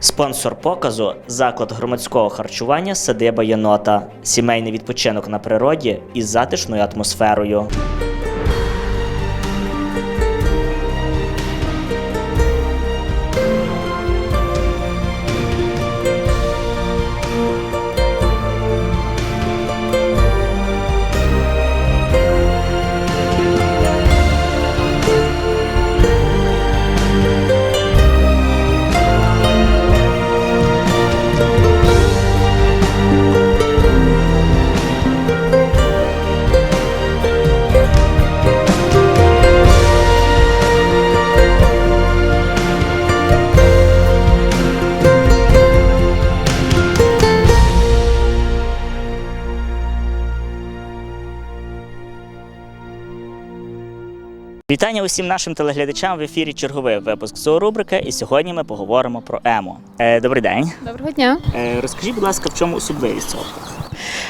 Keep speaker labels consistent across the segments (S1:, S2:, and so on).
S1: Спонсор показу заклад громадського харчування Садиба Єнота, сімейний відпочинок на природі із затишною атмосферою. Вітання усім нашим телеглядачам в ефірі черговий випуск зоорубрики. І сьогодні ми поговоримо про емо. Е, добрий день.
S2: Доброго дня.
S1: Е, розкажіть, будь ласка, в чому особливість цього?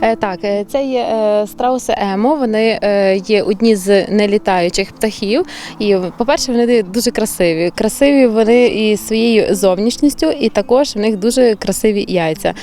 S2: Е, Так, е, це є е, страуси емо. Вони є одні з нелітаючих птахів. І, по-перше, вони дуже красиві. Красиві вони і своєю зовнішністю, і також в них дуже красиві яйця.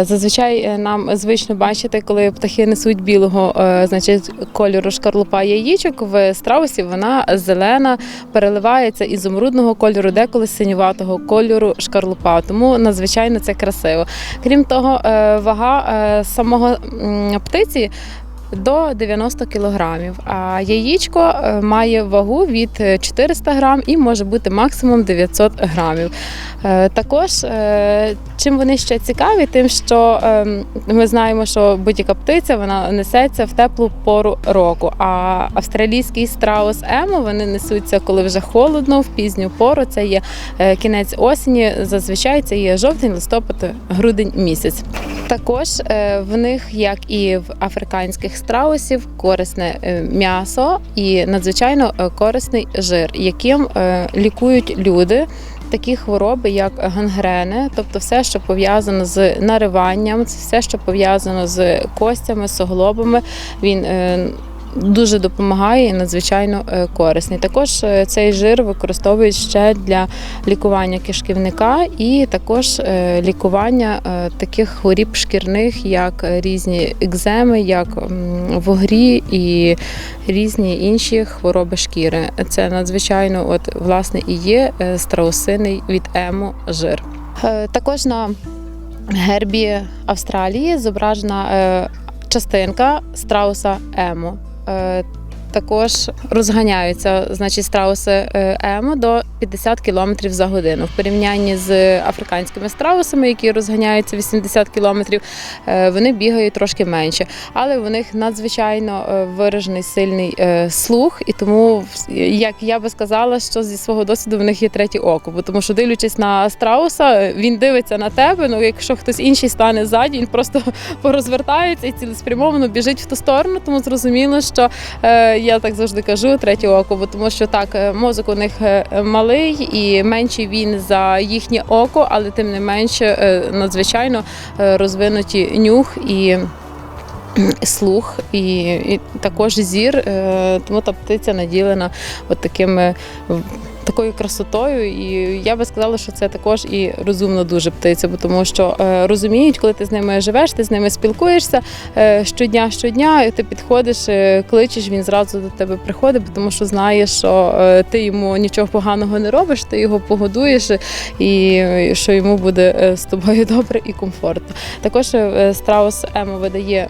S2: Зазвичай нам звично бачити, коли птахи несуть білого, значить, кольору шкарлупа яєчок. В страусі вона зелена, переливається ізумрудного кольору, деколи синюватого кольору шкарлупа. Тому надзвичайно це красиво. Крім того, вага самого птиці. До 90 кілограмів, а яєчко е, має вагу від е, 400 грам і може бути максимум 900 грамів. Е, Також е, чим вони ще цікаві, тим, що е, ми знаємо, що будь-яка птиця вона несеться в теплу пору року. А австралійський страус емо вони несуться, коли вже холодно, в пізню пору. Це є кінець осені. Зазвичай це є жовтень, листопад, грудень місяць. Також в них, як і в африканських страусів, корисне е, м'ясо і надзвичайно е, корисний жир, яким е, лікують люди. Такі хвороби, як гангрени, тобто все, що пов'язано з нариванням, все, що пов'язано з костями, суглобами, він дуже допомагає і надзвичайно е, корисний. Також е, цей жир використовують ще для лікування кишківника і також е, лікування таких хворіб шкірних, як різні екземи, як м, вугрі і різні інші хвороби шкіри. Це надзвичайно, от власне, і є страусиний від емо жир. Також на гербі Австралії зображена частинка страуса емо. Е, Також розганяються значить, страуси е, емо до 50 км за годину. В порівнянні з африканськими страусами, які розганяються 80 км, е, вони бігають трошки менше. Але в них надзвичайно е, виражений сильний е, слух, і тому, як я би сказала, що зі свого досвіду в них є третє око. Бо тому що дивлячись на страуса, він дивиться на тебе. Ну якщо хтось інший стане ззаді, він просто порозвертається і цілеспрямовано біжить в ту сторону. Тому зрозуміло, що я так завжди кажу третє око, бо тому що так мозок у них е, малий і менший він за їхнє око, але тим не менше е, надзвичайно е, розвинуті нюх і. Слух і, і також зір, е, тому та птиця наділена от такими такою красотою. І я би сказала, що це також і розумна дуже птиця, бо тому що е, розуміють, коли ти з ними живеш, ти з ними спілкуєшся е, щодня, щодня, і ти підходиш, е, кличеш, він зразу до тебе приходить, тому що знає, що ти йому нічого поганого не робиш, ти його погодуєш, і що йому буде з тобою добре і комфортно. Також страус Емо видає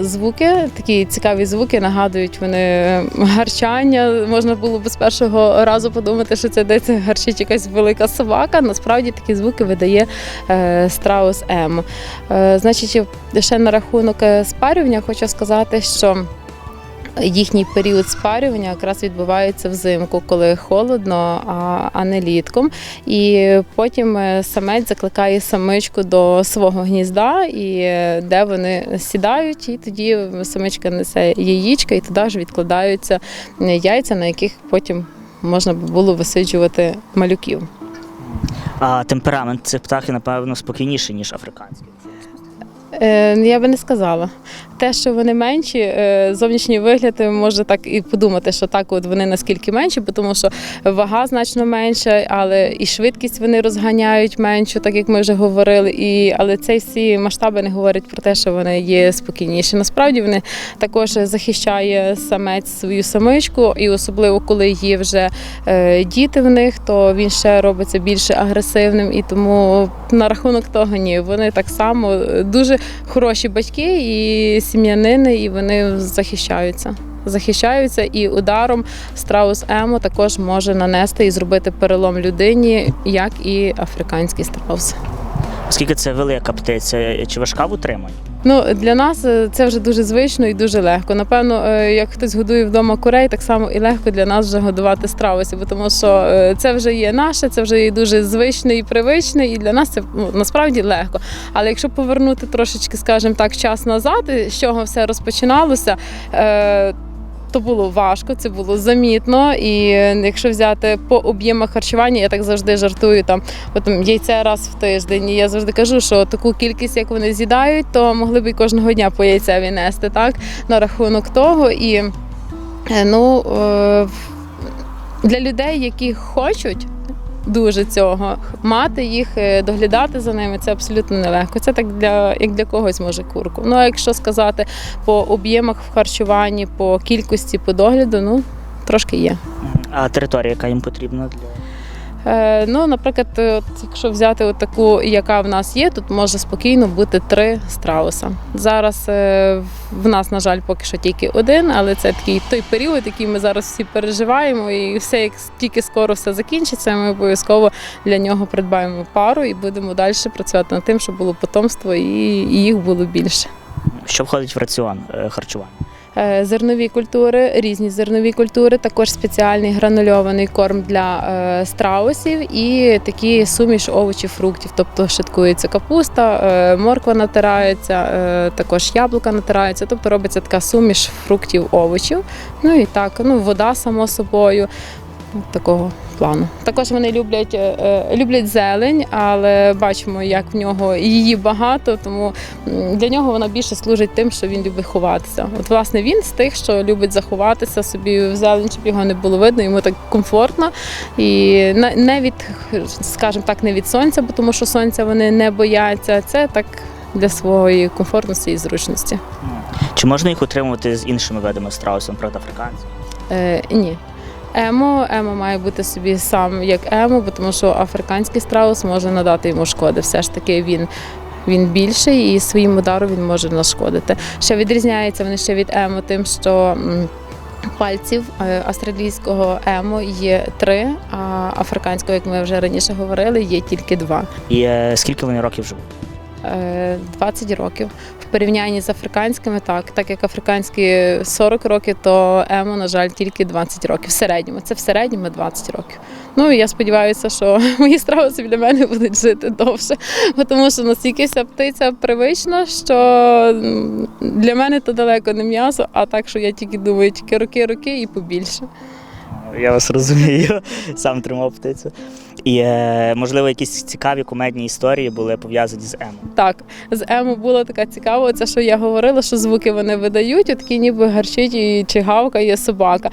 S2: звуки, такі цікаві звуки, нагадують вони гарчання. Можна було б з першого разу подумати, що це десь гарчить якась велика собака. Насправді такі звуки видає е, страус Емо. Е, Значить, ще на рахунок е, спарювання хочу сказати, що. Їхній період спарювання якраз відбувається взимку, коли холодно, а, не літком. І потім самець закликає самичку до свого гнізда, і де вони сідають, і тоді самичка несе яєчка, і туди ж відкладаються яйця, на яких потім можна було висиджувати малюків.
S1: А темперамент цих птахів, напевно, спокійніший, ніж африканський.
S2: Е, я би не сказала. Те, що вони менші, е, зовнішній вигляд е, може так і подумати, що так, от вони наскільки менші, тому що вага значно менша, але і швидкість вони розганяють меншу, так як ми вже говорили. І, але ці всі масштаби не говорять про те, що вони є спокійніші. Насправді вони також захищає самець свою самичку, і особливо коли є вже е, діти в них, то він ще робиться більше агресивним. І тому на рахунок того ні, вони так само дуже хороші батьки і сім'янини, і вони захищаються. Захищаються і ударом страус емо також може нанести і зробити перелом людині, як і африканський страус.
S1: Оскільки це велика птиця, чи важка в утриманні?
S2: Ну для нас е, це вже дуже звично і дуже легко. Напевно, е, як хтось годує вдома курей, так само і легко для нас вже годувати страусів, бо тому що е, це вже є наше, це вже є дуже звичне і привичне, і для нас це ну, насправді легко. Але якщо повернути трошечки, скажімо так, час назад, з чого все розпочиналося. То було важко, це було замітно. І якщо взяти по об'ємах харчування, я так завжди жартую там, от там яйце раз в тиждень. І я завжди кажу, що таку кількість, як вони з'їдають, то могли б і кожного дня по яйцеві нести, так на рахунок того. І е, ну е, для людей, які хочуть. Дуже цього мати їх, е, доглядати за ними це абсолютно нелегко. Це так для як для когось може курку. Ну а якщо сказати по об'ємах в харчуванні, по кількості, по догляду, ну трошки є.
S1: А територія, яка їм потрібна для
S2: ну, наприклад, от, якщо взяти от таку, яка в нас є, тут може спокійно бути три страуса. Зараз е, в нас, на жаль, поки що тільки один, але це такий той період, який ми зараз всі переживаємо, і все як тільки скоро все закінчиться, ми обов'язково для нього придбаємо пару і будемо далі працювати над тим, щоб було потомство і, їх було більше.
S1: що входить в раціон е, харчування?
S2: Е, Зернові культури, різні зернові культури, також спеціальний гранульований корм для е, страусів і такі суміш овочів, фруктів. Тобто шиткується капуста, е, морква натирається, також яблука натираються. Тобто робиться така суміш фруктів, овочів. Ну і так, ну вода само собою. Такого плану. Також вони люблять, е, е, люблять зелень, але бачимо, як в нього її багато, тому для нього вона більше служить тим, що він любить ховатися. От, власне, він з тих, що любить заховатися собі в зелень, щоб його не було видно, йому так комфортно. І не- від, скажімо так, не від сонця, бо тому що сонця вони не бояться. Це так для своєї комфортності і зручності.
S1: Чи можна їх утримувати з іншими видами страусів, наприклад, африканців?
S2: Е, ні. Емо, емо має бути собі сам як емо, бо тому що африканський страус може надати йому шкоди. Все ж таки він. Він більший і своїм ударом він може нашкодити. Ще відрізняється вони ще від емо, тим, що пальців е, австралійського емо є три, а африканського, як ми вже раніше говорили, є тільки два.
S1: І е, скільки вони років живуть?
S2: Е, 20 років. В порівнянні з африканськими, так, так як африканські 40 років, то емо, на жаль, тільки 20 років. В середньому. Це в середньому 20 років. Ну і я сподіваюся, що мої страуси для мене будуть жити довше, тому що настільки вся птиця привична, що для мене то далеко не м'ясо, а так, що я тільки думаю, тільки роки, роки і побільше.
S1: Я вас розумію, сам тримав птицю. І е, можливо, якісь цікаві кумедні історії були пов'язані з Емо.
S2: Так, з Емо була така цікава, це що я говорила, що звуки вони видають, такі ніби гарчить і чи гавкає собака.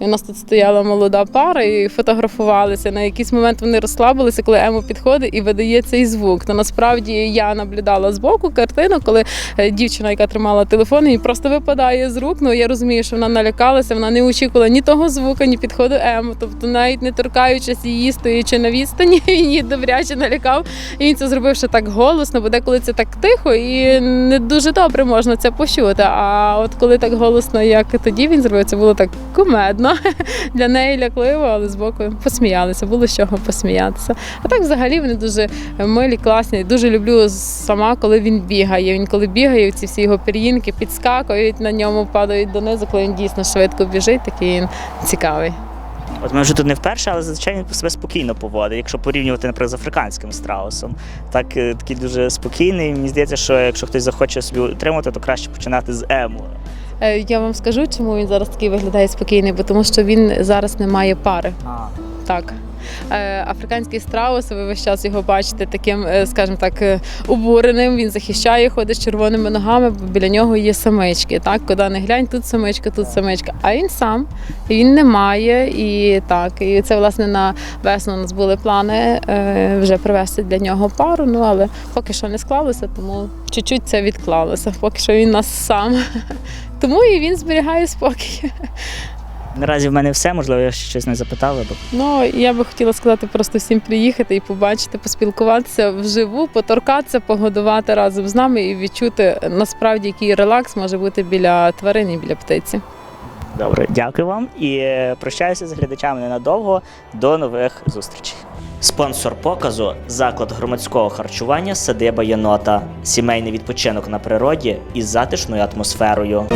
S2: І у нас тут стояла молода пара і фотографувалися. На якийсь момент вони розслабилися, коли Емо підходить і видає цей звук. То насправді я наблюдала збоку картину, коли е, дівчина, яка тримала телефон, їй просто випадає з рук. Ну я розумію, що вона налякалася, вона не очікувала ні того звука, ні підходу Емо. Тобто, навіть не торкаючись її, стоячи на відстані, він її добряче налякав. І він це зробив ще так голосно, бо деколи це так тихо і не дуже добре можна це почути. А от коли так голосно, як тоді він зробив, це було так кумедно. Для неї лякливо, але збоку посміялися, було з чого посміятися. А так взагалі вони дуже милі, класні. Дуже люблю сама, коли він бігає. Він коли бігає, ці всі його пір'їнки підскакують на ньому, падають донизу, коли він дійсно швидко біжить, такий він цікавий.
S1: От ми вже тут не вперше, але звичайно він себе спокійно поводить. Якщо порівнювати, наприклад, з африканським страусом, так е, такий дуже спокійний. Мені здається, що якщо хтось захоче собі утримати, то краще починати з Ему.
S2: Е, Я вам скажу, чому він зараз такий виглядає спокійний, бо тому що він зараз не має пари.
S1: А,
S2: Так. Е, Африканський страус, ви весь час його бачите таким, е, скажімо так, обуреним. Він захищає, ходить з червоними ногами, бо біля нього є самички. Так, куди не глянь, тут самичка, тут самичка. А він сам, він не має. І так, і це власне на весну у нас були плани вже привезти для нього пару. Ну але поки що не склалося, тому чуть-чуть це відклалося. Поки що він нас сам. Тому і він зберігає спокій.
S1: Наразі в мене все, можливо, я ще щось не запитала. Бо...
S2: Ну я би хотіла сказати просто всім приїхати і побачити, поспілкуватися вживу, поторкатися, погодувати разом з нами і відчути насправді який релакс може бути біля тварин і біля птиці.
S1: Добре, дякую вам і е, прощаюся з глядачами ненадовго. До нових зустрічей. Спонсор показу заклад громадського харчування Садиба Єнота, сімейний відпочинок на природі із затишною атмосферою.